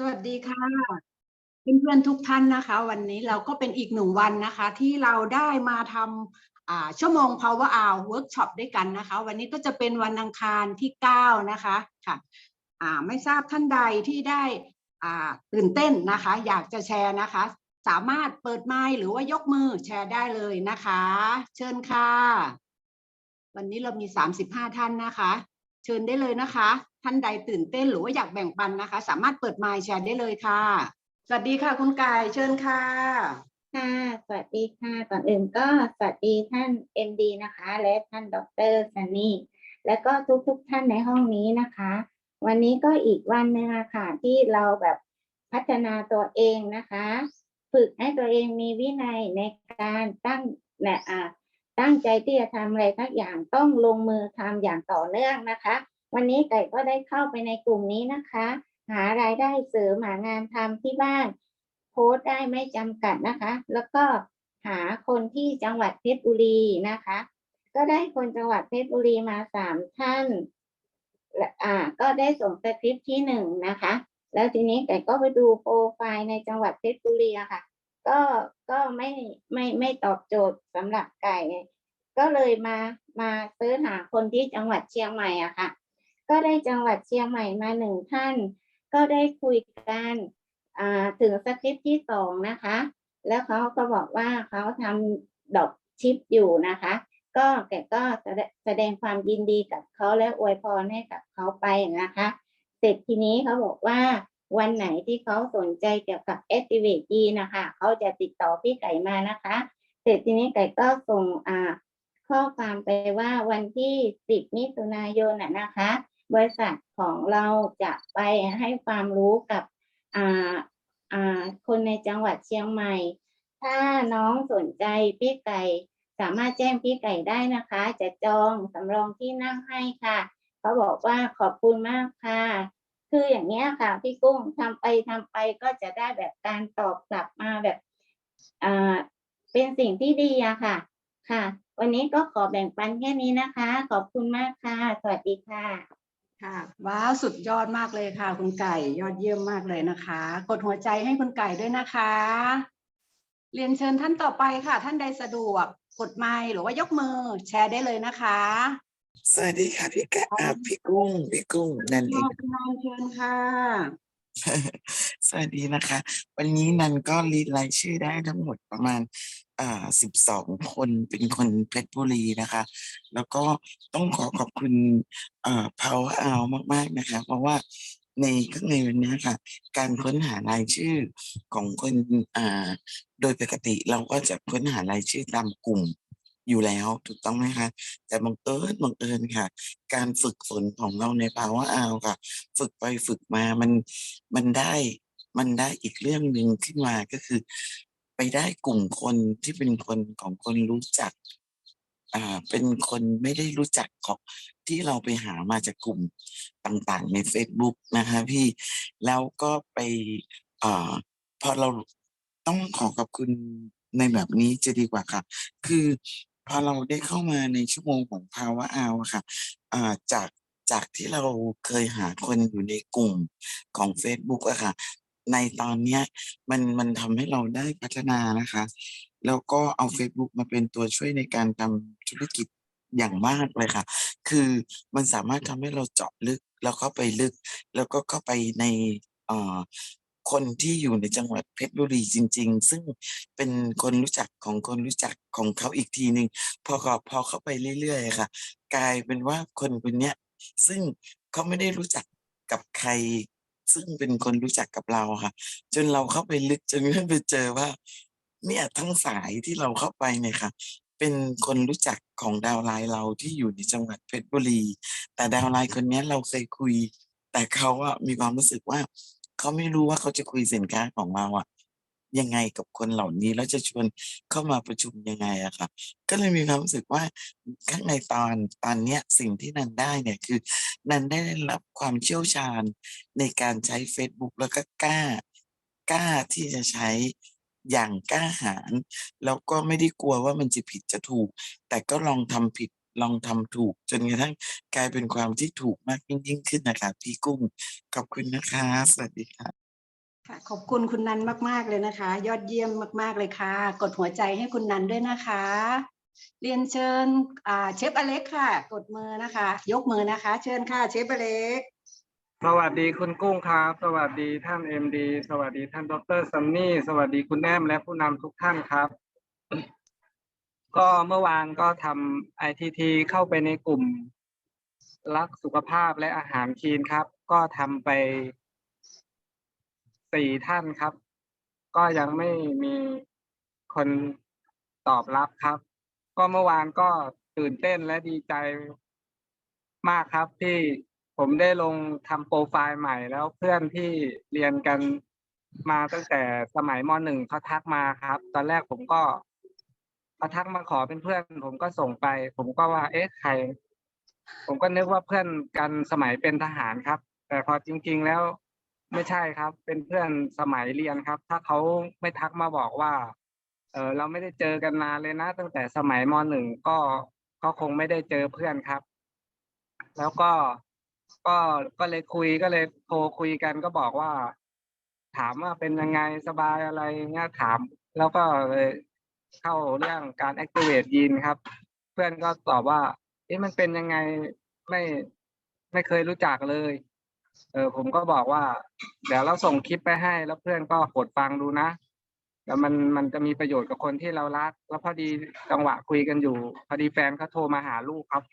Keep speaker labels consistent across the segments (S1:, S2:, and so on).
S1: สวัสดีค่ะเพื่อนๆทุกท่านนะคะ วันนี้เราก็เป็นอีกหนึ่งวันนะคะ ที่เราได้มาทำชั่วโมง Power Hour Workshop ด้วยกันนะคะ วันนี้ก็จะเป็นวันอังคารที่ 9 นะคะค่ะไม่ทราบท่านใดที่ได้ตื่นเต้นนะคะ อยากจะแชร์นะคะ สามารถเปิดไมค์หรือว่ายกมือแชร์ได้เลยนะคะ เชิญค่ะ วันนี้เรามี 35 ท่านนะคะ เชิญได้เลยนะคะ ท่านใดตื่นเต้นหรือว่าอยากแบ่งปันนะคะ สามารถเปิดไมค์แชร์ได้เลยค่ะ สวัสดีค่ะคุณกายเชิญค่ะ
S2: ค่ะสวัสดีค่ะก่อนอื่นก็สวัสดีท่าน MD นะคะ และท่านดรซันนี่และก็ทุกๆทท่านในห้องนี้นะคะ วันนี้ก็อีกวันหนึงอะค่ะที่เราแบบพัฒนาตัวเองนะคะ ฝึกให้ตัวเองมีวินัยในการตั้งและอ่าตั้งใจที่จะทำอะไรทักอย่างต้องลงมือทำอย่างต่อเนื่องนะคะ วันนี้ไก่ก็ได้เข้าไปในกลุ่มนี้นะคะ หารายได้เสริมหางานทำที่บ้าน โพสต์ได้ไม่จำกัดนะคะ แล้วก็หาคนที่จังหวัดเพชรบุรีนะคะ ก็ได้คนจังหวัดเพชรบุรีมาสามท่านและอ่าก็ได้ส่งสคริปต์ที่หนึ่งนะคะ แล้วทีนี้ไก่ก็ไปดูโปรไฟล์ในจังหวัดเพชรบุรีอะค่ะ ก็ก็ไม่ไม่ไม่ตอบโจทย์สำหรับไก่ ก็เลยมามาเสิร์ชหาคนที่จังหวัดเชียงใหม่อะค่ะ ก็ได้จังหวัดเชียงใหม่มาหนึ่งท่าน ก็ได้คุยกันถึงสคริปต์ที่สองนะคะ แล้วเขาก็บอกว่าเขาทำดอกชิปอยู่นะคะ ก็แกก็แสดงความยินดีกับเขาและอวยพรให้กับเขาไปนะคะ เสร็จทีนี้เขาบอกว่าวันไหนที่เขาสนใจเกี่ยวกับ Activate E นะคะเขาจะติดต่อพี่ไก่มานะคะ เสร็จทีนี้ไก่ก็ส่งข้อความไปว่าวันที่ 10 มิถุนายนนะคะ บริษัทของเราจะไปให้ความรู้กับคนในจังหวัดเชียงใหม่ ถ้าน้องสนใจพี่ไก่สามารถแจ้งพี่ไก่ได้นะคะ จะจองสำรองที่นั่งให้ค่ะเขาบอกว่าขอบคุณมากค่ะ คืออย่างเนี้ยค่ะพี่กุ้งทำไปทำไปก็จะได้แบบการตอบกลับมาแบบอ่าเป็นสิ่งที่ดีอะค่ะ ค่ะ วันนี้ก็ขอแบ่งปันแค่นี้นะคะ ขอบคุณมากค่ะ สวัสดีค่ะ
S1: ค่ะว้าวสุดยอดมากเลยค่ะ คุณไก่ยอดเยี่ยมมากเลยนะคะ กดหัวใจให้คุณไก่ด้วยนะคะ เรียนเชิญท่านต่อไปค่ะ ท่านใดสะดวกกดไมค์หรือว่ายกมือแชร์ได้เลยนะคะ
S3: สวัสดีค่ะพี่กะอ่าพี่กุ้งพี่กุ้งนั่นเอง
S1: คุณนายเชิญค่ะ
S3: สวัสดีนะคะ วันนี้นันก็รีดรายชื่อได้ทั้งหมดประมาณอ่าสิบสองคนเป็นคนเพชรบุรีนะคะ แล้วก็ต้องขอขอบคุณอ่า Power Hour มาก ๆ นะคะ เพราะว่าในข้างในวันนี้ค่ะ การค้นหารายชื่อของคนอ่าโดยปกติเราก็จะค้นหารายชื่อตามกลุ่ม อยู่แล้วถูกต้องไหมคะ แต่บังเอิญบังเอิญค่ะ การฝึกฝนของเราในภาวะอาวค่ะ ฝึกไปฝึกมามันมันได้มันได้อีกเรื่องหนึ่งขึ้นมาก็คือ ไปได้กลุ่มคนที่เป็นคนของคนรู้จักอ่าเป็นคนไม่ได้รู้จักของที่เราไปหามาจากกลุ่มต่างๆ ใน Facebook นะคะพี่แล้วก็ไปอ่าพอเราต้องขอขอบคุณในแบบนี้จะดีกว่าค่ะ คือ พอเราได้เข้ามาในชั่วโมงของภาวะอาวอะค่ะจากจากที่เราเคยหาคนอยู่ในกลุ่มของ Facebook อะค่ะ ในตอนเนี้ยมันมันทำให้เราได้พัฒนานะคะ แล้วก็เอา Facebook มาเป็นตัวช่วยในการทำธุรกิจอย่างมากเลยค่ะ คือมันสามารถทำให้เราเจาะลึก แล้วเข้าไปลึก แล้วก็เข้าไปในเอ่อ คนที่อยู่ในจังหวัดเพชรบุรีจริง ๆ ซึ่งเป็นคนรู้จักของคนรู้จักของเขาอีกทีหนึ่งพอเขาพอเข้าไปเรื่อยๆค่ะ กลายเป็นว่าคนคนเนี้ยซึ่งเขาไม่ได้รู้จักกับใคร ซึ่งเป็นคนรู้จักกับเราค่ะ จนเราเข้าไปลึกจนกระทั่งไปเจอว่า เนี่ยทั้งสายที่เราเข้าไปเนี่ยค่ะ เป็นคนรู้จักของดาวไลน์เราที่อยู่ในจังหวัดเพชรบุรี แต่ดาวไลน์คนนี้เราเคยคุย แต่เขาอะมีความรู้สึกว่า เขาไม่รู้ว่าเขาจะคุยสินค้าของเราอะยังไงกับคนเหล่านี้แล้วจะชวนเข้ามาประชุมยังไงอะค่ะ ก็เลยมีความรู้สึกว่าข้างในตอนตอนเนี้ยสิ่งที่นันได้เนี่ยคือ นันได้รับความเชี่ยวชาญในการใช้ Facebook แล้วก็กล้ากล้าที่จะใช้อย่างกล้าหาญแล้วก็ไม่ได้กลัวว่ามันจะผิดจะถูก แต่ก็ลองทำผิด ลองทำถูก จนกระทั่งกลายเป็นความที่ถูกมากยิ่งยิ่งขึ้นนะคะพี่กุ้งขอบคุณนะคะ สวัสดีค่ะ
S1: ค่ะขอบคุณคุณนันมาก ๆ เลยนะคะ ยอดเยี่ยมมาก ๆ เลยค่ะ กดหัวใจให้คุณนันด้วยนะคะ เรียนเชิญอ่าเชฟอเล็กค่ะ กดมือนะคะ ยกมือนะคะ เชิญค่ะเชฟอเล็ก
S4: สวัสดีคุณกุ้งครับ สวัสดีท่านเอ็มดีสวัสดีท่านดรซันนี่ สวัสดีคุณแอมและผู้นำทุกท่านครับ ก็เมื่อวานก็ทำไอทีทีเข้าไปในกลุ่ม รักสุขภาพและอาหารคีนครับ ก็ทำไปสี่ท่านครับ ก็ยังไม่มีคนตอบรับครับ ก็เมื่อวานก็ตื่นเต้นและดีใจมากครับที่ผมได้ลงทำโปรไฟล์ใหม่แล้วเพื่อนที่เรียนกันมาตั้งแต่สมัยมหนึ่งเขาทักมาครับ ตอนแรกผมก็ เขาทักมาขอเป็นเพื่อน ผมก็ส่งไป ผมก็ว่า เอ๊ะใคร ผมก็นึกว่าเพื่อนกันสมัยเป็นทหารครับ แต่พอจริง ๆแล้วไม่ใช่ครับ เป็นเพื่อนสมัยเรียนครับ ถ้าเขาไม่ทักมาบอกว่า เออเราไม่ได้เจอกันนานเลยนะ ตั้งแต่สมัยมหนึ่งก็ก็คงไม่ได้เจอเพื่อนครับ แล้วก็ก็ก็เลยคุยก็เลยโทรคุยกันก็บอกว่า ถามว่าเป็นยังไงสบายอะไรเงี้ยถาม แล้วก็เลย เข้าเรื่องการ activate ยีนครับ เพื่อนก็ตอบว่าเอ๊ะมันเป็นยังไงไม่ไม่เคยรู้จักเลย เออผมก็บอกว่า เดี๋ยวเราส่งคลิปไปให้ แล้วเพื่อนก็กดฟังดูนะแล้วมันมันจะมีประโยชน์กับคนที่เรารัก แล้วพอดีจังหวะคุยกันอยู่ พอดีแฟนเขาโทรมาหาลูกครับ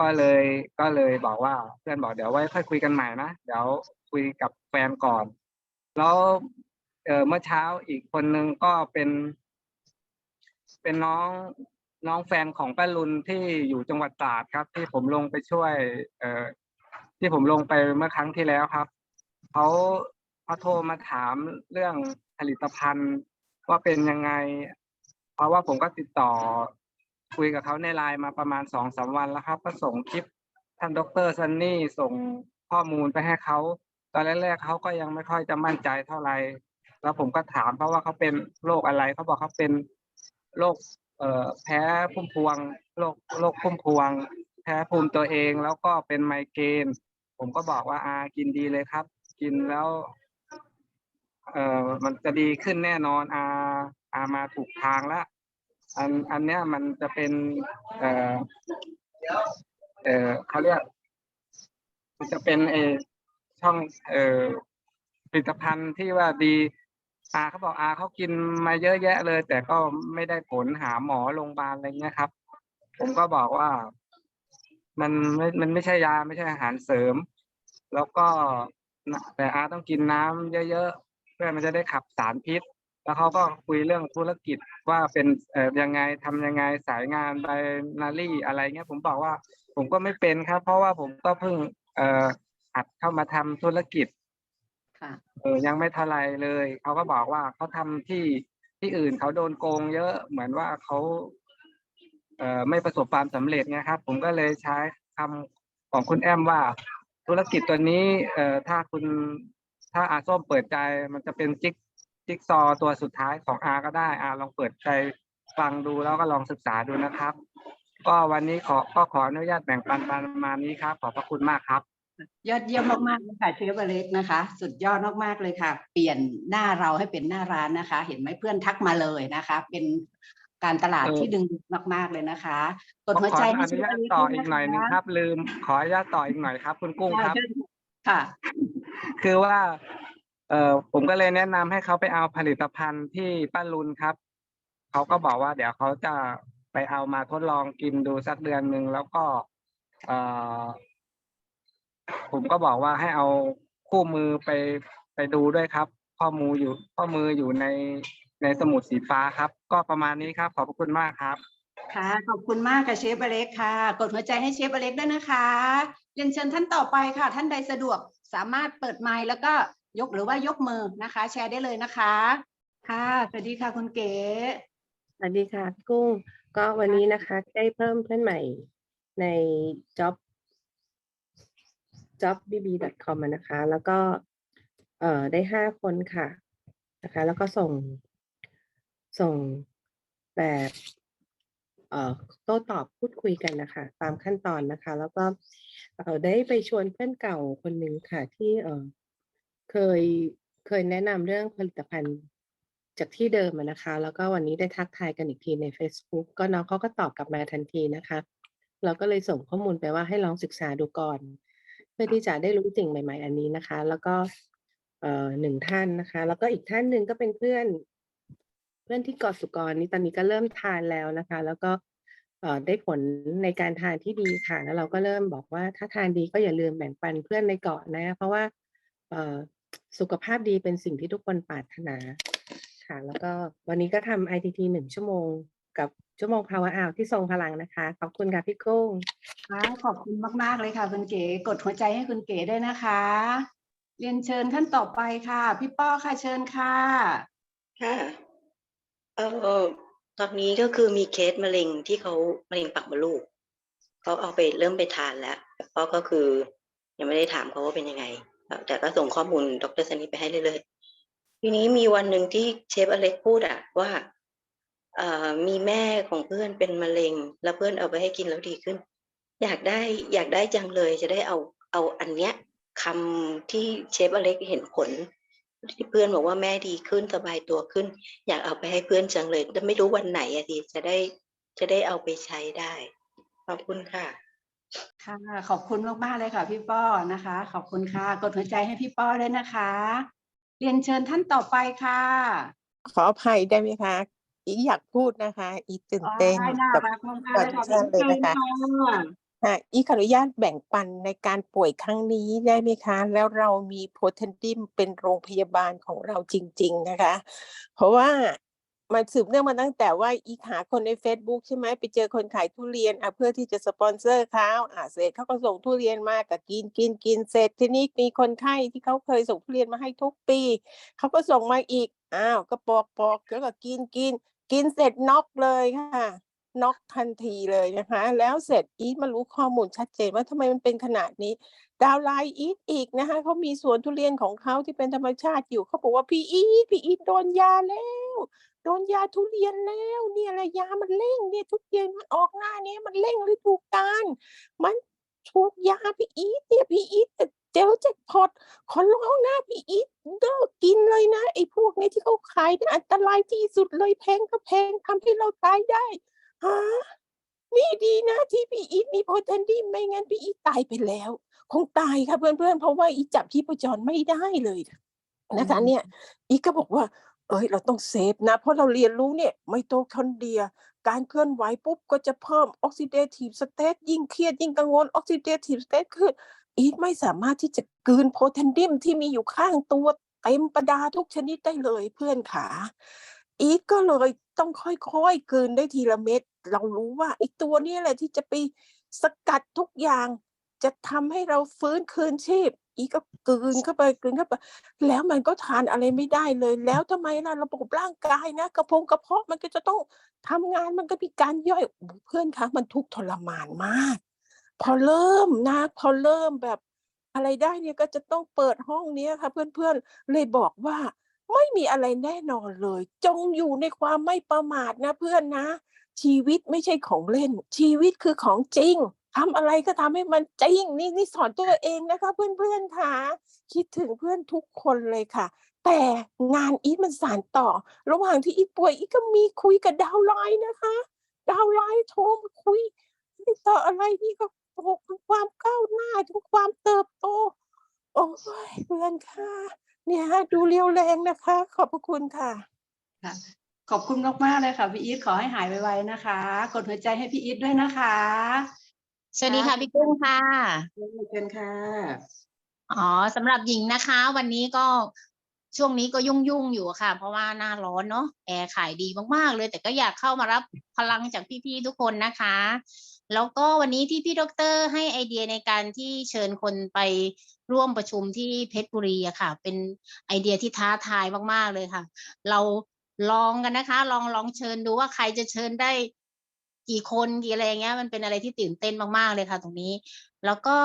S4: ก็เลยก็เลยบอกว่าเพื่อนบอกเดี๋ยวไว้ค่อยคุยกันใหม่นะเดี๋ยวคุยกับแฟนก่อน แล้วเออเมื่อเช้าอีกคนนึงก็เป็น เป็นน้องน้องแฟนของป้าลุนที่อยู่จังหวัดตราดครับ ที่ผมลงไปช่วย เอ่อที่ผมลงไปเมื่อครั้งที่แล้วครับเขาเขาโทรมาถามเรื่องผลิตภัณฑ์ว่าเป็นยังไง เพราะว่าผมก็ติดต่อคุยกับเขาในไลน์มาประมาณสองสามวันแล้วครับ ก็ส่งคลิปท่านดรซันนี่ส่งข้อมูลไปให้เขาตอนแรกๆเขาก็ยังไม่ค่อยจะมั่นใจเท่าไหร่แล้วผมก็ถามเพราะว่าเขาเป็นโรคอะไรเขาบอกเขาเป็น โรคเอ่อแพ้พุ่มพวงโรคโรคพุ่มพวง แพ้ภูมิตัวเองแล้วก็เป็นไมเกรนผมก็บอกว่าอากินดีเลยครับ กินแล้ว เอ่อมันจะดีขึ้นแน่นอนอาอามาถูกทางแล้วอันอันเนี้ยมันจะเป็น เอ่อเอ่อเขาเรียกมันจะเป็นเอช่องเอ่อผลิตภัณฑ์ที่ว่าดี อาเขาบอกอาเขากินมาเยอะแยะเลย แต่ก็ไม่ได้ผลหาหมอโรงพยาบาลอะไรเงี้ยครับ ผมก็บอกว่า มันไม่มันไม่ใช่ยาไม่ใช่อาหารเสริม แล้วก็แต่อาต้องกินน้ำเยอะๆเพื่อมันจะได้ขับสารพิษ แล้วเขาก็คุยเรื่องธุรกิจว่าเป็นเอ่อยังไงทำยังไงสายงานไบนารี่อะไรเงี้ย ผมบอกว่า ผมก็ไม่เป็นครับ เพราะว่าผมก็เพิ่งเอ่อหัดเข้ามาทำธุรกิจ เออยังไม่ท่าไรเลยเขาก็บอกว่าเขาทำที่ที่อื่นเขาโดนโกงเยอะเหมือนว่าเขาเอ่อไม่ประสบความสำเร็จไงครับ ผมก็เลยใช้คำของคุณแอมว่า ธุรกิจตัวนี้เอ่อถ้าคุณถ้าอาส้มเปิดใจ มันจะเป็นจิ๊กจิ๊กซอตัวสุดท้ายของอาก็ได้อาลองเปิดใจฟังดูแล้วก็ลองศึกษาดูนะครับ ก็วันนี้ขอก็ขออนุญาตแบ่งปันประมาณนี้ครับ ขอบพระคุณมากครับ
S1: ยอดเยี่ยมมากๆเลยค่ะเชฟอเล็กนะคะ สุดยอดมากๆเลยค่ะ เปลี่ยนหน้าเราให้เป็นหน้าร้านนะคะ เห็นไหมเพื่อนทักมาเลยนะคะ เป็นการตลาด
S4: เออ
S1: ที่ดึงดูดมากๆเลยนะคะกด
S4: ผม
S1: หัว
S4: ขอ
S1: ใจ
S4: อ
S1: ให้
S4: นุ
S1: เชฟ
S4: ญา
S1: อ
S4: ต
S1: เล็ก
S4: ต่อ
S1: ด้วย
S4: อีก
S1: นะ
S4: หน่อยหนึง
S1: คะ
S4: ครับ ลืม ขออนุญาตต่ออีกหน่อยครับ คุณกุ้งครับ
S1: ค่ะ
S4: คือว่า เอ่อผมก็เลยแนะนำให้เขาไปเอาผลิตภัณฑ์ที่ป้าลุนครับ เขาก็บอกว่าเดี๋ยวเขาจะไปเอามาทดลองกินดูสักเดือนหนึ่งแล้วก็ เอ่อ ผมก็บอกว่าให้เอาคู่มือไปไปดูด้วยครับ ข้อมูลอยู่ข้อมืออยู่ในในสมุดสีฟ้าครับ ก็ประมาณนี้ครับ ขอบพระคุณมากครับ
S1: ค่ะ ขอบคุณมากค่ะเชฟอเล็กค่ะ กดหัวใจให้เชฟอเล็กด้วยนะคะ เรียนเชิญท่านต่อไปค่ะ ท่านใดสะดวกสามารถเปิดไมค์แล้วก็ยกหรือว่ายกมือนะคะ แชร์ได้เลยนะคะ ค่ะ สวัสดีค่ะคุณเก๋
S5: สวัสดีค่ะพี่กุ้ง ก็วันนี้นะคะได้เพิ่มเพื่อนใหม่ใน job jobbb.com อะนะคะ แล้วก็เอ่อได้ห้าคนค่ะนะคะ แล้วก็ส่งส่งแบบเอ่อโต้ตอบพูดคุยกันนะคะ ตามขั้นตอนนะคะ แล้วก็เอ่อได้ไปชวนเพื่อนเก่าคนหนึ่งค่ะที่เอ่อเคยเคยแนะนำเรื่องผลิตภัณฑ์จากที่เดิมนะคะ แล้วก็วันนี้ได้ทักทายกันอีกทีใน Facebook ก็น้องเขาก็ตอบกลับมาทันทีนะคะ เราก็เลยส่งข้อมูลไปว่าให้ลองศึกษาดูก่อน พื่อที่จะได้รู้สิ่งใหม่ ๆ อันนี้นะคะ แล้วก็เอ่อหนึ่งท่านนะคะ แล้วก็อีกท่านหนึ่งก็เป็นเพื่อน เพื่อนที่เกาะสุกรนี่ตอนนี้ก็เริ่มทานแล้วนะคะ แล้วก็เอ่อได้ผลในการทานที่ดีค่ะ แล้วเราก็เริ่มบอกว่าถ้าทานดีก็อย่าลืมแบ่งปันเพื่อนในเกาะนะ เพราะว่าเอ่อสุขภาพดีเป็นสิ่งที่ทุกคนปรารถนาค่ะ แล้วก็วันนี้ก็ทำ ITT หนึ่งชั่วโมง กับชั่วโมง Power Hour ที่ทรงพลังนะคะ ขอบคุณค่ะพี่กุ้ง
S1: ค่ะขอบคุณมาก ๆ เลยค่ะคุณเก๋กดหัวใจให้คุณเก๋ด้วยนะคะ เรียนเชิญท่านต่อไปค่ะ พี่ป้อค่ะเชิญค่ะ
S6: ค่ะเอ่อตอนนี้ก็คือมีเคสมะเร็งที่เขามะเร็งปากมดลูกเขาเอาไปเริ่มไปทานแล้วแต่ก็ก็คือ ยังไม่ได้ถามเขาว่าเป็นยังไงเอ่อแต่ก็ส่งข้อมูลดรสนิทไปให้เรื่อยๆทีนี้มีวันหนึ่งที่เชฟอเล็กพูดอะว่าเอ่อ มีแม่ของเพื่อนเป็นมะเร็ง แล้วเพื่อนเอาไปให้กินแล้วดีขึ้น อยากได้อยากได้จังเลยจะได้เอาเอาอันเนี้ยคำที่เชฟอเล็กเห็นผลที่เพื่อนบอกว่าแม่ดีขึ้นสบายตัวขึ้น อยากเอาไปให้เพื่อนจังเลยแต่ไม่รู้วันไหนอะทีจะได้จะได้เอาไปใช้ได้ ขอบคุณค่ะ
S1: ค่ะ ขอบคุณมากๆเลยค่ะ พี่ป้อนะคะ ขอบคุณค่ะ กดหัวใจให้พี่ป้อด้วยนะคะ เรียนเชิญท่านต่อไปค่ะ
S7: ขออภัยได้ไหมคะ อีอยากพูดนะคะ อีตื่นเต้น
S1: ได้น่า
S7: กับ
S1: รักมากๆเลยค่ะ
S7: คอนเสิร์ตเลยนะคะ
S1: เชิญค่ะ
S7: ค่ะอีขออนุญาตแบ่งปันในการป่วยครั้งนี้ได้ไหมคะ แล้วเรามีโพเทนติมเป็นโรงพยาบาลของเราจริง ๆ นะคะ เพราะว่ามันสืบเนื่องมาตั้งแต่ว่าอีหาคนใน Facebook ใช่ไหมไปเจอคนขายทุเรียนอะเพื่อที่จะสปอนเซอร์เขาอะเสร็จเขาก็ส่งทุเรียนมากับกินกินกินเสร็จทีนี้มีคนไข้ที่เขาเคยส่งทุเรียนมาให้ทุกปีเขาก็ส่งมาอีกอ้าวก็ปอกปอกแล้วก็กินกิน กินเสร็จน็อกเลยค่ะน็อกทันทีเลยนะคะ แล้วเสร็จอีทมารู้ข้อมูลชัดเจนว่าทำไมมันเป็นขนาดนี้ ดาวไลน์อีทอีกนะคะเขามีสวนทุเรียนของเขาที่เป็นธรรมชาติอยู่เขาบอกว่าพี่อีทพี่อีทโดนยาแล้ว โดนยาทุเรียนแล้วเนี่ยอะไรยามันเร่งเนี่ยทุเรียนมันออกหน้านี้มันเร่งฤดูกาลมันถูกยาพี่อีทเนี่ยพี่อีท เจลแจ็คพอตขอร้องนะพี่อีทเลิกกินเลยนะไอ้พวกนี้ที่เขาขายเนี่ยอันตรายที่สุดเลยแพงก็แพงทำให้เราตายได้ฮะนี่ดีนะที่พี่อีทมีโพเทนดีไม่งั้นพี่อีทตายไปแล้ว คงตายค่ะเพื่อนๆเพราะว่าอีจับที่ประจรไม่ได้เลยนะคะ
S1: อืม
S7: เนี่ย อีก็บอกว่า เอ้ย เราต้องเซฟนะ เพราะเราเรียนรู้เนี่ย ไมโตคอนเดรีย การเคลื่อนไหวปุ๊บก็จะเพิ่มออกซิเดทีฟสเตตยิ่งเครียดยิ่งกังวลออกซิเดทีฟสเตตขึ้น อีทไม่สามารถที่จะกืนโพเทนดิมที่มีอยู่ข้างตัวเต็มประดาทุกชนิดได้เลยเพื่อนขา อีทก็เลยต้องค่อยๆกืนได้ทีละเม็ด เรารู้ว่าไอ้ตัวนี้แหละที่จะไปสกัดทุกอย่าง จะทำให้เราฟื้นคืนชีพ อีก็กืนเข้าไปกืนเข้าไป แล้วมันก็ทานอะไรไม่ได้เลย แล้วทำไมล่ะระบบร่างกายนะ กระพงกระเพาะมันก็จะต้องทำงานมันก็มีการย่อยเพื่อนคะมันทุกทรมานมาก พอเริ่มนะ พอเริ่มแบบอะไรได้เนี่ยก็จะต้องเปิดห้องเนี้ยค่ะ เพื่อนๆเลยบอกว่า ไม่มีอะไรแน่นอนเลย จงอยู่ในความไม่ประมาทนะเพื่อนนะ ชีวิตไม่ใช่ของเล่น ชีวิตคือของจริงทำอะไรก็ทำให้มันจริงนี่นี่สอนตัวเองนะคะ เพื่อนๆค่ะคิดถึงเพื่อนทุกคนเลยค่ะ แต่งานอีทมันสานต่อ ระหว่างที่อีทป่วยอีทก็มีคุยกับดาวไลน์นะคะ ดาวไลน์โทรมาคุยติดต่ออะไรนี่ก็ บอกถึงความก้าวหน้าถึงความเติบโต โอ้ยเพื่อนค่ะเนี่ยฮะดูเรียวแรงนะคะ ขอบพระคุณค่ะ
S1: ค่ะ ขอบคุณมากๆเลยค่ะพี่อีทขอให้หายไวๆนะคะ กดหัวใจให้พี่อีทด้วยนะคะ
S8: สวัสดีค่ะพี่กุ้งค่ะ
S1: เชิญค่ะ
S8: อ๋อสำหรับหญิงนะคะ วันนี้ก็ช่วงนี้ก็ยุ่งยุ่งๆอยู่ค่ะ เพราะว่าหน้าร้อนเนาะแอร์ขายดีมากๆเลย แต่ก็อยากเข้ามารับพลังจากพี่ๆทุกคนนะคะ แล้วก็วันนี้ที่พี่ดรให้ไอเดียในการที่เชิญคนไปร่วมประชุมที่เพชรบุรีอะค่ะ เป็นไอเดียที่ท้าทายมาก ๆ เลยค่ะ เราลองกันนะคะ ลองลองเชิญดูว่าใครจะเชิญได้กี่คนกี่อะไรอย่างเงี้ย มันเป็นอะไรที่ตื่นเต้นมาก ๆ เลยค่ะ ตรงนี้ แล้วก็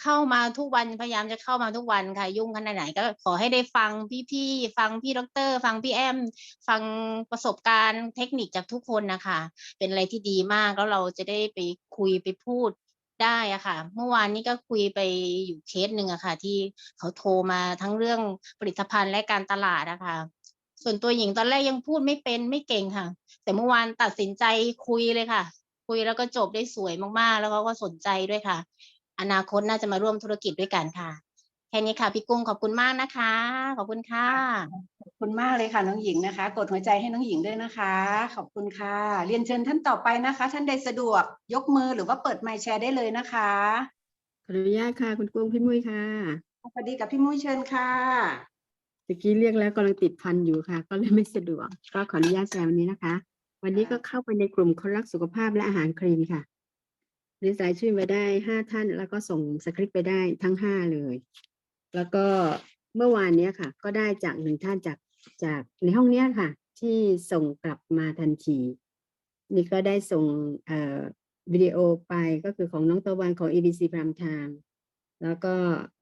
S8: เข้ามาทุกวันพยายามจะเข้ามาทุกวันค่ะ ยุ่งขนาดไหนก็ขอให้ได้ฟังพี่ๆฟังพี่ดรฟังพี่แอม ฟังประสบการณ์เทคนิคจากทุกคนนะคะ เป็นอะไรที่ดีมากแล้วเราจะได้ไปคุยไปพูดได้อะค่ะ เมื่อวานนี้ก็คุยไปอยู่เคสหนึ่งอะค่ะ ที่เขาโทรมาทั้งเรื่องผลิตภัณฑ์และการตลาดอะค่ะ ส่วนตัวหญิงตอนแรกยังพูดไม่เป็นไม่เก่งค่ะ แต่เมื่อวานตัดสินใจคุยเลยค่ะ คุยแล้วก็จบได้สวยมากๆ แล้วเขาก็สนใจด้วยค่ะ อนาคตน่าจะมาร่วมธุรกิจด้วยกันค่ะแค่นี้ค่ะพี่กุ้งขอบคุณมากนะคะ ขอบคุณค่ะ
S1: ขอบคุณมากเลยค่ะน้องหญิงนะคะ กดหัวใจให้น้องหญิงด้วยนะคะ ขอบคุณค่ะ เรียนเชิญท่านต่อไปนะคะ ท่านใดสะดวกยกมือหรือว่าเปิดไมค์แชร์ได้เลยนะคะ
S9: ขออนุญาตค่ะคุณกุ้งพี่มุ้ยค่ะ
S1: สวัสดีกับพี่มุ้ยเชิญค่ะ
S9: ตะกี้เรียกแล้วกำลังติดพันอยู่ค่ะ ก็เลยไม่สะดวก ก็ขออนุญาตแชร์วันนี้นะคะ วันนี้ก็เข้าไปในกลุ่มคนรักสุขภาพและอาหารคลีนค่ะ รีสายชื่อไปได้ห้าท่าน แล้วก็ส่งสคริปต์ไปได้ทั้งห้าเลย แล้วก็เมื่อวานเนี้ยค่ะ ก็ได้จากหนึ่งท่านจากจากในห้องเนี้ยค่ะ ที่ส่งกลับมาทันที นี่ก็ได้ส่งเอ่อวิดีโอไปก็คือของน้องตะวันของ ABC พรามไทม์แล้วก็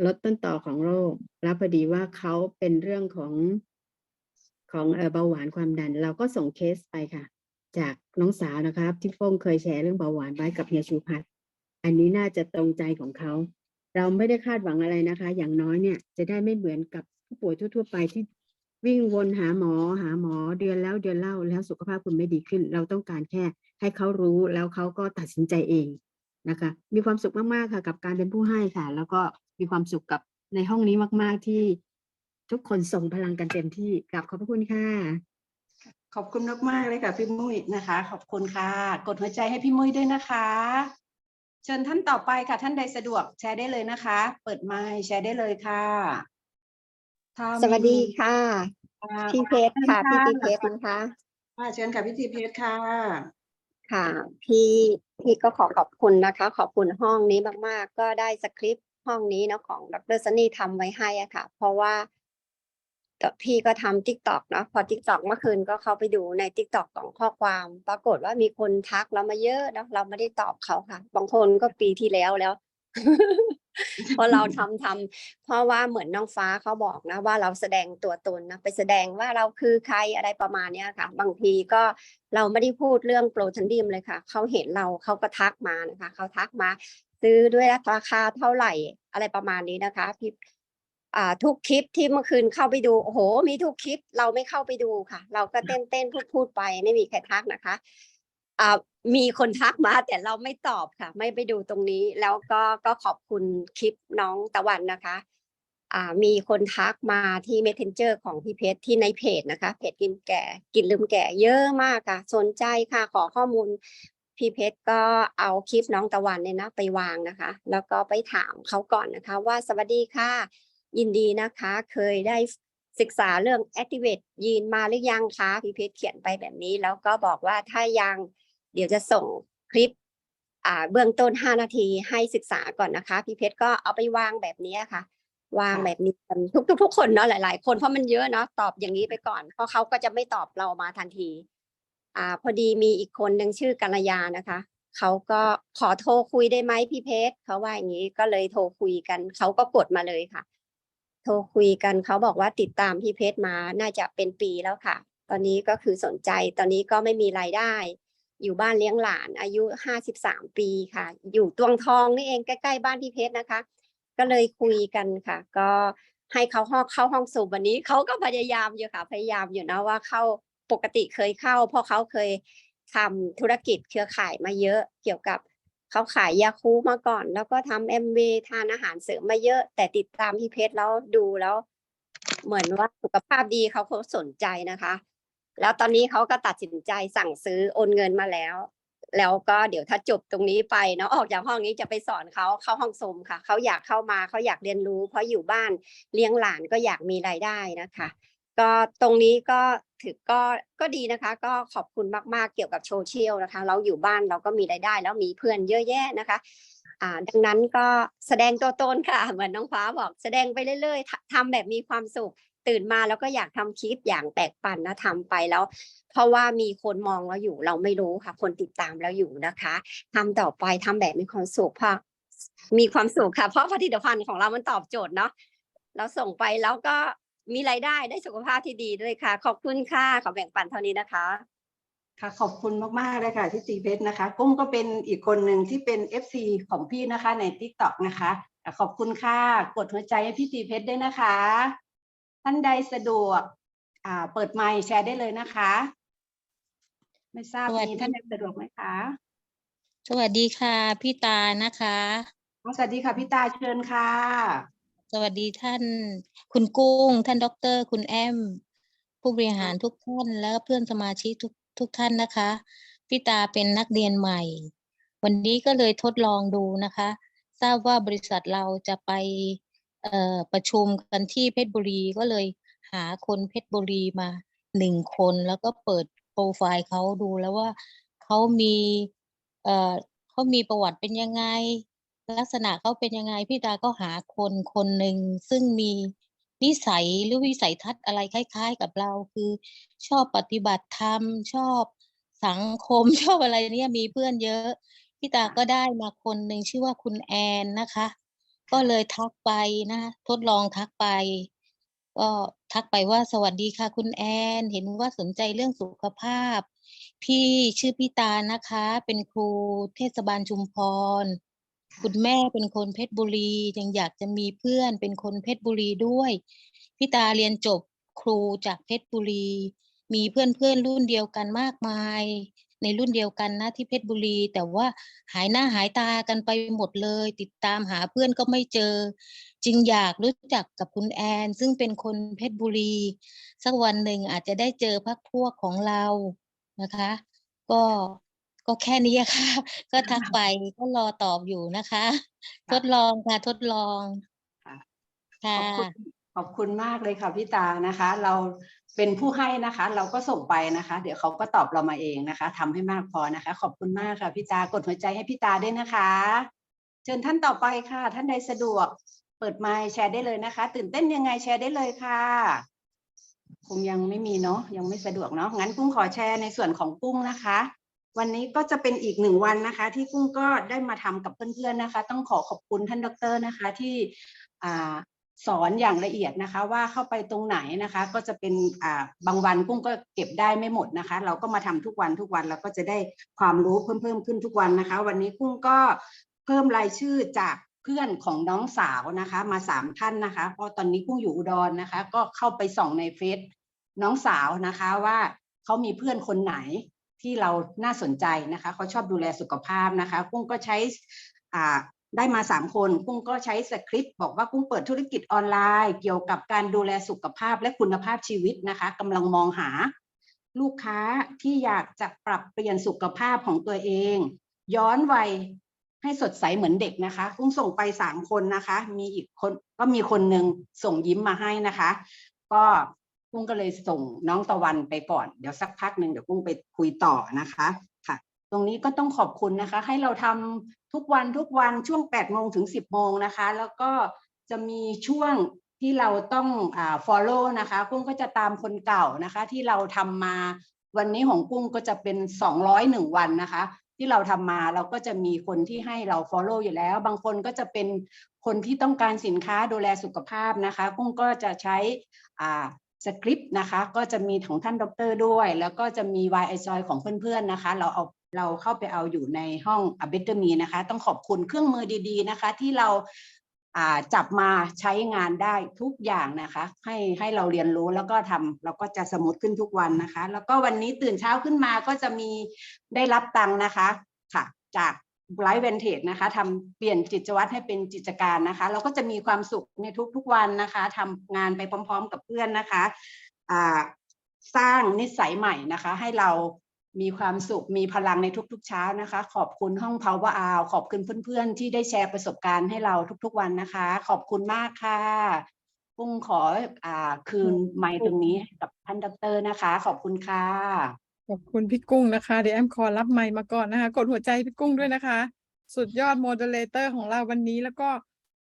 S9: ลดต้นต่อของโรค แล้วพอดีว่าเขาเป็นเรื่องของของเอ่อเบาหวานความดัน เราก็ส่งเคสไปค่ะ จากน้องสาวนะครับ ที่โป้งเคยแชร์เรื่องเบาหวานไว้กับเฮียชูพัฒน์อันนี้น่าจะตรงใจของเขา เราไม่ได้คาดหวังอะไรนะคะ อย่างน้อยเนี่ยจะได้ไม่เหมือนกับผู้ป่วยทั่ว ๆ ไปที่วิ่งวนหาหมอหาหมอเดือนแล้วเดือนเล่าแล้วสุขภาพคุณไม่ดีขึ้น เราต้องการแค่ให้เขารู้แล้วเขาก็ตัดสินใจเองนะคะ มีความสุขมากๆค่ะ กับการเป็นผู้ให้ค่ะ แล้วก็มีความสุขกับในห้องนี้มาก ๆที่ทุกคนส่งพลังกันเต็มที่กลับขอบพระคุณค่ะ
S1: ขอบคุณมากๆเลยค่ะพี่มุ้ยนะคะ ขอบคุณค่ะ กดหัวใจให้พี่มุ้ยด้วยนะคะ เชิญท่านต่อไปค่ะ ท่านใดสะดวกแชร์ได้เลยนะคะ เปิดไมค์แชร์ได้เลยค่ะถ้า
S10: สวัสดี
S1: มี
S10: ค่ะ
S1: ค่ะ
S10: พี่เพชรค่ะ
S1: เชิ
S10: พี่
S1: ญ
S10: พีเพชรนะคะ
S1: ค่ะเชิญค่ะพี่ทีเพชรค่ะ
S10: ค่ะ พี่พี่ก็ขอขอบคุณนะคะ ขอบคุณห้องนี้มากๆ ก็ได้สคริปต์ห้องนี้เนาะของดรซันนี่ทำไว้ให้อะค่ะ เพราะว่าแต่ พี่ก็ทำทิกตอกเนาะพอทิกตอกเมื่อคืนก็เข้าไปดูในทิกตอกของข้อความ ปรากฏว่ามีคนทักเรามาเยอะเนาะเราไม่ได้ตอบเขาค่ะ บางคนก็ปีที่แล้วแล้วเพราะเราทำทำเพราะว่าเหมือนน้องฟ้าเขาบอกนะว่าเราแสดงตัวตนนะไปแสดงว่าเราคือใครอะไรประมาณเนี้ยค่ะ บางทีก็เราไม่ได้พูดเรื่องโปรทันดิมเลยค่ะเขาเห็นเราเขาก็ทักมานะคะเขาทักมา ซื้อด้วยราคาเท่าไหร่อะไรประมาณนี้นะคะพี่ ทุกคลิปที่เมื่อคืนเข้าไปดูโอ้โห มีทุกคลิปเราไม่เข้าไปดูค่ะ เราก็เต้นเต้นพูดพูดไปไม่มีใครทักนะคะอ่ามีคนทักมาแต่เราไม่ตอบค่ะ ไม่ไปดูตรงนี้ แล้วก็ก็ขอบคุณคลิปน้องตะวันนะคะอ่ามีคนทักมาที่ messenger ของพี่เพชรที่ในเพจนะคะ เพจกินแก่กินลืมแก่เยอะมากค่ะ สนใจค่ะขอข้อมูลพี่เพชรก็เอาคลิปน้องตะวันเนี่ยนะไปวางนะคะ แล้วก็ไปถามเขาก่อนนะคะ ว่าสวัสดีค่ะ ยินดีนะคะ เคยได้ศึกษาเรื่อง activate ยีนมาหรือยังคะพี่เพชรเขียนไปแบบนี้ แล้วก็บอกว่าถ้ายังเดี๋ยวจะส่งคลิปเบื้องต้น 5 นาทีให้ศึกษาก่อนนะคะ พี่เพชรก็เอาไปวางแบบนี้ค่ะ วางแบบนี้ทุกทุกทุกคนเนาะหลาย ๆ คนเพราะมันเยอะเนาะตอบอย่างนี้ไปก่อน เพราะเขาก็จะไม่ตอบเรามาทันที อ่า พอดีมีอีกคนหนึ่งชื่อกัลยานะคะเขาก็ขอโทรคุยได้ไหมพี่เพชรเขาว่าอย่างนี้ก็เลยโทรคุยกันเขาก็กดมาเลยค่ะ ทรคุยกันเขาบอกว่าติดตามพี่เพชรมาน่าจะเป็นปีแล้วค่ะ ตอนนี้ก็คือสนใจตอนนี้ก็ไม่มีรายได้ อยู่บ้านเลี้ยงหลานอายุห้าสิบสามปีค่ะ อยู่ตวงทองนี่เองใกล้ๆบ้านพี่เพชรนะคะ ก็เลยคุยกันค่ะ ก็ให้เขาห้องเข้าห้องสูบวันนี้เขาก็พยายามอยู่ค่ะ พยายามอยู่นะว่าเข้าปกติเคยเข้าเพราะเขาเคยทำธุรกิจเครือข่ายมาเยอะเกี่ยวกับ เขาขายยาคูมาก่อน แล้วก็ทำเอ็มวทานอาหารเสริมมาเยอะ แต่ติดตามพี่เพชรแล้วดูแล้ว เหมือนว่าสุขภาพดีเขาเขาสนใจนะคะ แล้วตอนนี้เขาก็ตัดสินใจสั่งซื้อโอนเงินมาแล้ว แล้วก็เดี๋ยวถ้าจบตรงนี้ไปเนาะออกจากห้องนี้จะไปสอนเขาเข้าห้องสมค่ะเขาอยากเข้ามาเขาอยากเรียนรู้ เพราะอยู่บ้านเลี้ยงหลานก็อยากมีรายได้นะคะ ก็ตรงนี้ก็ถือก็ก็ดีนะคะ ก็ขอบคุณมากๆเกี่ยวกับโซเชียลนะคะ เราอยู่บ้านเราก็มีรายได้ แล้วมีเพื่อนเยอะแยะนะคะอ่าดังนั้นก็แสดงตัวตนค่ะ เหมือนน้องฟ้าบอกแสดงไปเรื่อยๆทำแบบมีความสุขตื่นมาแล้วก็อยากทำคลิปอย่างแตกปันนะทำไปแล้ว เพราะว่ามีคนมองเราอยู่เราไม่รู้ค่ะ คนติดตามเราอยู่นะคะทำต่อไปทำแบบมีความสุขเพราะมีความสุขค่ะ เพราะผลิตภัณฑ์ของเรามันตอบโจทย์เนาะเราส่งไปแล้วก็ มีรายได้ได้สุขภาพที่ดีด้วยค่ะ ขอบคุณค่ะ ขอแบ่งปันเท่านี้นะคะ
S1: ค่ะขอบคุณมากๆเลยค่ะที่ตีเพชรนะคะ กุ้งก็เป็นอีกคนหนึ่งที่เป็น FC ของพี่นะคะใน t ิ k t o k นะคะอะขอบคุณค่ะ กดหัวใจให้พี่ตีเพชรด้วยนะคะ ท่านใดสะดวกอ่าเปิดไมค์แชร์ได้เลยนะคะ ไม่ทราบ
S11: สวัสดี
S1: มีท่านใดสะดวกไหมคะ
S11: สวัสดีค่ะ พี่ตานะคะ
S1: อ๋อสวัสดีค่ะ พี่ตาเชิญค่ะ
S11: สวัสดีท่าน คุณกุ้ง ท่านด็อกเตอร์ คุณแอม ผู้บริหารทุกท่านและเพื่อนสมาชิกทุกทุกท่านนะคะพี่ตาเป็นนักเรียนใหม่ วันนี้ก็เลยทดลองดูนะคะ ทราบว่าบริษัทเราจะไปเอ่อประชุมกันที่เพชรบุรีก็เลยหาคนเพชรบุรีมาหนึ่งคนแล้วก็เปิดโปรไฟล์เขาดูแล้วว่าเขามีเอ่อเขามีประวัติเป็นยังไง ลักษณะเขาเป็นยังไงพี่ตาก็หาคนคนหนึ่งซึ่งมีนิสัยหรือวิสัยทัศน์อะไรคล้ายๆ กับเราคือ ชอบปฏิบัติธรรม ชอบสังคมชอบอะไรเนี่ยมีเพื่อนเยอะพี่ตาก็ได้มาคนหนึ่งชื่อว่าคุณแอนนะคะ ก็เลยทักไปนะทดลองทักไป ก็ทักไปว่าสวัสดีค่ะ คุณแอน เห็นว่าสนใจเรื่องสุขภาพ พี่ชื่อพี่ตานะคะ เป็นครูเทศบาลชุมพร คุณแม่เป็นคนเพชรบุรียังอยากจะมีเพื่อนเป็นคนเพชรบุรีด้วยพี่ตาเรียนจบครูจากเพชรบุรี มีเพื่อนเพื่อนรุ่นเดียวกันมากมาย ในรุ่นเดียวกันนะที่เพชรบุรี แต่ว่าหายหน้าหายตากันไปหมดเลย ติดตามหาเพื่อนก็ไม่เจอ จึงอยากรู้จักกับคุณแอน ซึ่งเป็นคนเพชรบุรี สักวันหนึ่งอาจจะได้เจอพักพวกของเรานะคะ ก็ ก็แค่นี้อะค่ะ ก็ทักไปก็รอตอบอยู่นะคะ ทดลองค่ะทดลอง
S1: ค่ะ
S11: ค่ะ
S1: ขอบคุณขอบคุณมากเลยค่ะพี่ตานะคะ เราเป็นผู้ให้นะคะ เราก็ส่งไปนะคะ เดี๋ยวเขาก็ตอบเรามาเองนะคะทำให้มากพอนะคะ ขอบคุณมากค่ะพี่ตากดหัวใจให้พี่ตาด้วยนะคะ เชิญท่านต่อไปค่ะ ท่านใดสะดวกเปิดไมค์แชร์ได้เลยนะคะ ตื่นเต้นยังไงแชร์ได้เลยค่ะคงยังไม่มีเนาะยังไม่สะดวกเนาะงั้นกุ้งขอแชร์ในส่วนของกุ้งนะคะ วันนี้ก็จะเป็นอีกหนึ่งวันนะคะ ที่กุ้งก็ได้มาทำกับเพื่อนๆนะคะ ต้องขอขอบคุณท่านดรนะคะที่สอนอย่างละเอียดนะคะว่าเข้าไปตรงไหนนะคะ ก็จะเป็นบางวันกุ้งก็เก็บได้ไม่หมดนะคะ เราก็มาทำทุกวันทุกวันเราก็จะได้ความรู้เพิ่มเพิ่มขึ้นทุกวันนะคะ วันนี้กุ้งก็เพิ่มรายชื่อจากเพื่อนของน้องสาวนะคะ มาสามท่านนะคะ เพราะตอนนี้กุ้งอยู่อุดรนะคะ ก็เข้าไปส่องในเฟซน้องสาวนะคะว่าเขามีเพื่อนคนไหน ที่เราน่าสนใจนะคะเขาชอบดูแลสุขภาพนะคะกุ้งก็ใช้ได้มาสามคนกุ้งก็ใช้สคริปต์บอกว่ากุ้งเปิดธุรกิจออนไลน์ เกี่ยวกับการดูแลสุขภาพและคุณภาพชีวิตนะคะกำลังมองหา ลูกค้าที่อยากจะปรับเปลี่ยนสุขภาพของตัวเอง ย้อนวัยให้สดใสเหมือนเด็กนะคะกุ้งส่งไปสามคนนะคะ มีอีกคนก็มีคนหนึ่งส่งยิ้มมาให้นะคะ ก็ กุ้งก็เลยส่งน้องตะวันไปก่อน เดี๋ยวสักพักหนึ่งเดี๋ยวกุ้งไปคุยต่อนะคะค่ะ ตรงนี้ก็ต้องขอบคุณนะคะ ให้เราทำทุกวันทุกวันช่วง8ปดโมงถึง 10บโมงนะคะ แล้วก็จะมีช่วงที่เราต้องอ่า follow นะคะกุ้งก็จะตามคนเก่านะคะ ที่เราทำมาวันนี้ของกุ้งก็จะเป็น 201 วันนะคะ ที่เราทำมาเราก็จะมีคนที่ให้เรา follow อยู่แล้ว บางคนก็จะเป็นคนที่ต้องการสินค้าดูแลสุขภาพนะคะ กุ้งก็จะใช้อ่า สคริปต์นะคะก็จะมีของท่านดรด้วย แล้วก็จะมี y i Joy ของเพื่อนๆนะคะ เราเอาเราเข้าไปเอาอยู่ในห้อง a b e t t e r Me นะคะ ต้องขอบคุณเครื่องมือดีๆนะคะ ที่เราจับมาใช้งานได้ทุกอย่างนะคะ ให้ให้เราเรียนรู้แล้วก็ทำเราก็จะสมูทขึ้นทุกวันนะคะ แล้วก็วันนี้ตื่นเช้าขึ้นมาก็จะมีได้รับตังค์นะคะค่ะ จาก ไลฟ์เวนเทจนะคะทำเปลี่ยนกิจวัตรให้เป็นกิจการนะคะ เราก็จะมีความสุขในทุกๆวันนะคะทำงานไปพร้อม ๆ กับเพื่อนนะคะสร้างนิสัยใหม่นะคะ ให้เรามีความสุขมีพลังในทุกๆเช้านะคะ ขอบคุณห้อง Power Hour ขอบคุณเพื่อนๆ ที่ได้แชร์ประสบการณ์ให้เราทุกๆวันนะคะ ขอบคุณมากค่ะกุ้งขออคืนไมค์ตรงนี้กับท่านดรนะคะ ขอบคุณค่ะ
S12: ขอบคุณพี่กุ้งนะคะเดี๋ยวแอมขอรับไมค์มาก่อนนะคะ กดหัวใจพี่กุ้งด้วยนะคะ สุดยอดโมเดเลเตอร์ของเราวันนี้ แล้วก็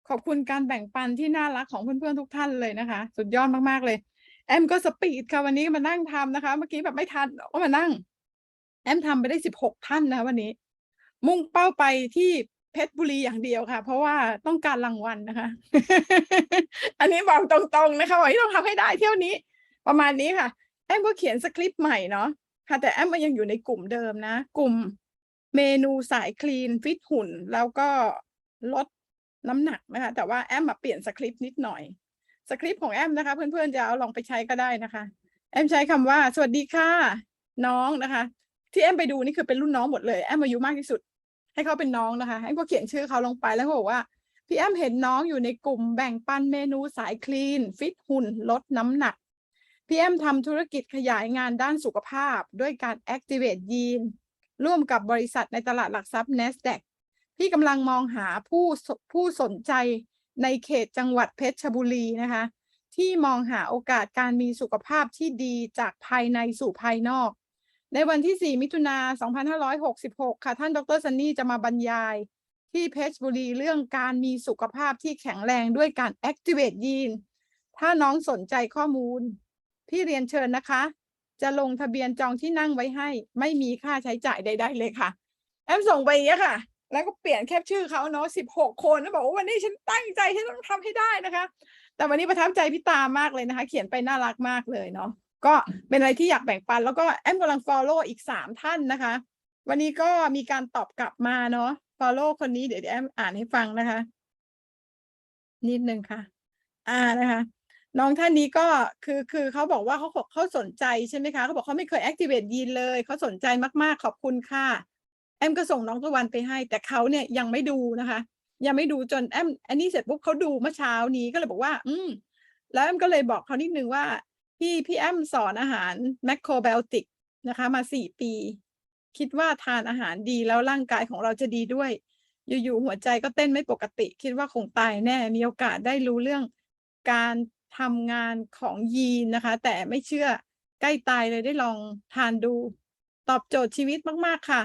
S12: ขอบคุณการแบ่งปันที่น่ารักของเพื่อนๆทุกท่านเลยนะคะ สุดยอดมากๆเลย แอมก็สปีดค่ะวันนี้มานั่งทำนะคะ เมื่อกี้แบบไม่ทันก็มานั่ง แอมทำไปได้สิบหกท่านนะวันนี้ มุ่งเป้าไปที่เพชรบุรีอย่างเดียวค่ะ เพราะว่าต้องการรางวัลนะคะ อันนี้บอกตรงๆนะคะวันนี้ต้องทำให้ได้เที่ยวนี้ ประมาณนี้ค่ะ แอมก็เขียนสคริปต์ใหม่เนาะ ค่ะแต่แอมมันยังอยู่ในกลุ่มเดิมนะ กลุ่มเมนูสายคลีนฟิตหุ่น แล้วก็ลดน้ำหนักนะคะแต่ว่าแอมมาเปลี่ยนสคริปต์นิดหน่อย สคริปต์ของแอมนะคะ เพื่อนๆจะเอาลองไปใช้ก็ได้นะคะ แอมใช้คำว่า สวัสดีค่ะ น้องนะคะ ที่แอมไปดูนี่คือเป็นรุ่นน้องหมดเลย แอมอายุมากที่สุด ให้เขาเป็นน้องนะคะแอมก็เขียนชื่อเขาลงไปแล้วก็บอกว่าพี่แอมเห็นน้องอยู่ในกลุ่มแบ่งปันเมนูสายคลีน ฟิตหุ่น ลดน้ำหนัก พี่แอมทำธุรกิจขยายงานด้านสุขภาพ ด้วยการ activate ยีนร่วมกับบริษัทในตลาดหลักทรัพย์ NASDAQ พี่กำลังมองหาผู้ผู้สนใจในเขตจังหวัดเพชรบุรีนะคะ ที่มองหาโอกาสการมีสุขภาพที่ดีจากภายในสู่ภายนอก ในวันที่ 4 มิถุนา2566 ค่ะ ท่านดรซันนี่จะมาบรรยาย ที่เพชรบุรีเรื่องการมีสุขภาพที่แข็งแรงด้วยการ activate ยีนถ้าน้องสนใจข้อมูล พี่เรียนเชิญนะคะ จะลงทะเบียนจองที่นั่งไว้ให้ ไม่มีค่าใช้จ่ายใดๆเลยค่ะ แอมส่งไปเงี้ยค่ะ แล้วก็เปลี่ยนแคปชื่อเขาเนาะสิบหกคนแล้วบอกว่าวันนี้ฉันตั้งใจฉันต้องทำให้ได้นะคะ แต่วันนี้ประทับใจพี่ตามากเลยนะคะ เขียนไปน่ารักมากเลยเนาะก็เป็นอะไรที่อยากแบ่งปัน แล้วก็แอมกำลัง follow อีกสามท่านนะคะ วันนี้ก็มีการตอบกลับมาเนาะ follow คนนี้เดี๋ยวแอมอ่านให้ฟังนะคะ นิดนึงค่ะ อ่านะคะ น้องท่านนี้ก็คือคือเขาบอกว่าเขาเขาสนใจใช่ไหมคะเขาบอกเขาไม่เคย activate ยีนเลยเขาสนใจมากๆขอบคุณค่ะแอมก็ส่งน้องตะวันไปให้ แต่เขาเนี่ยยังไม่ดูนะคะ ยังไม่ดูจนแอมอันนี้เสร็จปุ๊บเขาดูเมื่อเช้านี้ก็เลยบอกว่า อืมแล้วแอมก็เลยบอกเขานิดนึงว่าพี่พี่แอมสอนอาหารแมคโครไบโอติกนะคะ มาสี่ปี คิดว่าทานอาหารดีแล้วร่างกายของเราจะดีด้วย อยู่ๆหัวใจก็เต้นไม่ปกติ คิดว่าคงตายแน่มีโอกาสได้รู้เรื่องการ ทำงานของยีนนะคะ แต่ไม่เชื่อใกล้ตายเลยได้ลองทานดู ตอบโจทย์ชีวิตมากๆค่ะ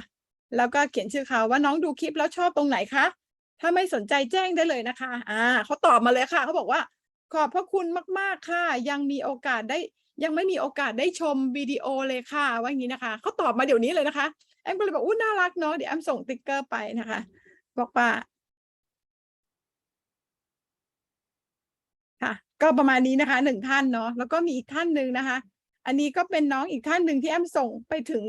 S12: แล้วก็เขียนชื่อเขาว่าน้องดูคลิปแล้วชอบตรงไหนคะถ้าไม่สนใจแจ้งได้เลยนะคะ อ่าเขาตอบมาเลยค่ะเขาบอกว่า ขอบพระคุณมาก ๆค่ะ ยังมีโอกาสได้ยังไม่มีโอกาสได้ชมวิดีโอเลยค่ะ ว่าอย่างนี้นะคะเขาตอบมาเดี๋ยวนี้เลยนะคะแอมก็เลยบอกอู้น่ารักเนาะเดี๋ยวแอมส่งติ๊กเกอร์ไปนะคะ บอกว่า ค่ะ ก็ประมาณนี้นะคะหนึ่งท่านเนาะแล้วก็มีอีกท่านหนึ่งนะคะ อันนี้ก็เป็นน้องอีกท่านหนึ่งที่แอมส่งไปถึง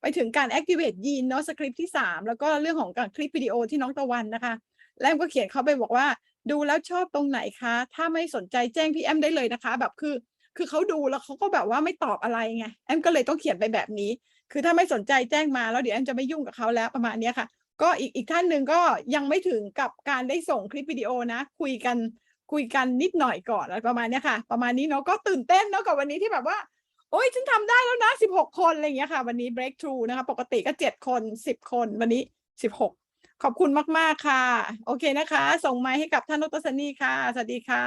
S12: ไปถึงการ activate ยีนเนาะสคริปที่สามแล้วก็เรื่องของการคลิปวิดีโอที่น้องตะวันนะคะ แล้วแอมก็เขียนเขาไปบอกว่า ดูแล้วชอบตรงไหนคะ ถ้าไม่สนใจแจ้งพี่แอมได้เลยนะคะ แบบคือ คือเขาดูแล้วเขาก็แบบว่าไม่ตอบอะไรไงแอมก็เลยต้องเขียนไปแบบนี้ คือถ้าไม่สนใจแจ้งมาแล้วเดี๋ยวแอมจะไม่ยุ่งกับเขาแล้วประมาณนี้ค่ะ ก็อีกอีกท่านหนึ่งก็ยังไม่ถึงกับการได้ส่งคลิปวิดีโอนะ คุยกัน คุยกันนิดหน่อยก่อนอะไรประมาณเนี้ยค่ะ ประมาณนี้เนาะก็ตื่นเต้นเนาะกับวันนี้ที่แบบว่า โอ้ยฉันทำได้แล้วนะสิบหกคนอะไรอย่างเงี้ยค่ะ วันนี้ breakthrough นะคะ ปกติก็เจ็ดคนสิบคนวันนี้สิบหกขอบคุณมาก ๆ ค่ะ โอเคนะคะ ส่งไมค์ให้กับท่านดรซันนี่ค่ะ สวัสดีค่ะ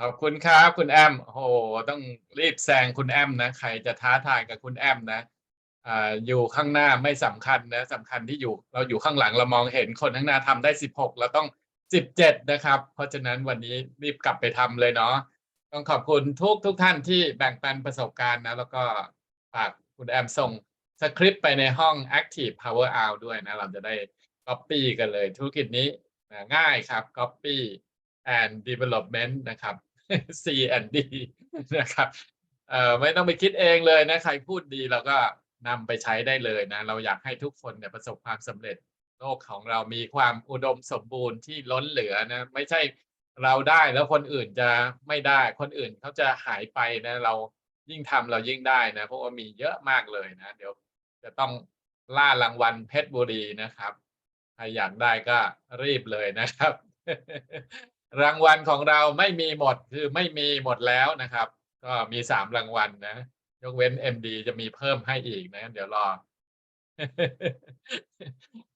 S13: ขอบคุณครับ คุณแอมโอ้โหต้องรีบแซงคุณแอมนะ ใครจะท้าทายกับคุณแอมนะอ่าอยู่ข้างหน้าไม่สำคัญนะสำคัญที่อยู่ เราอยู่ข้างหลังเรามองเห็นคนข้างหน้าทำได้สิบหกเราต้อง สิบเจ็ดนะครับ เพราะฉะนั้นวันนี้รีบกลับไปทำเลยเนาะต้องขอบคุณทุกทุกท่านที่แบ่งปันประสบการณ์นะ แล้วก็ฝากคุณแอมส่งสคริปต์ไปในห้อง Active Power Hour ด้วยนะ เราจะได้ Copy กันเลยธุรกิจนี้นะง่ายครับ Copy and Development นะครับ C and D นะครับเอ่อไม่ต้องไปคิดเองเลยนะ ใครพูดดีเราก็นำไปใช้ได้เลยนะ เราอยากให้ทุกคนเนี่ยประสบความสำเร็จ โลกของเรามีความอุดมสมบูรณ์ที่ล้นเหลือนะไม่ใช่เราได้แล้วคนอื่นจะไม่ได้คนอื่นเขาจะหายไปนะเรายิ่งทำเรายิ่งได้นะเพราะว่ามีเยอะมากเลยนะ เดี๋ยวจะต้องล่ารางวัลเพชรบุรีนะครับใครอยากได้ก็รีบเลยนะครับ รางวัลของเราไม่มีหมดคือไม่มีหมดแล้วนะครับ ก็มีสามรางวัลนะ ยกเว้น MD จะมีเพิ่มให้อีกนะ เดี๋ยวรอ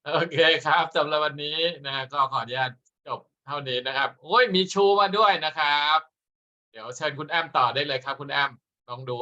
S13: โอเคครับสำหรับวันนี้นะก็ขออนุญาตจบเท่านี้นะครับ โอ้ยมีชูมาด้วยนะครับ เดี๋ยวเชิญคุณแอมต่อได้เลยครับ คุณแอมลองดู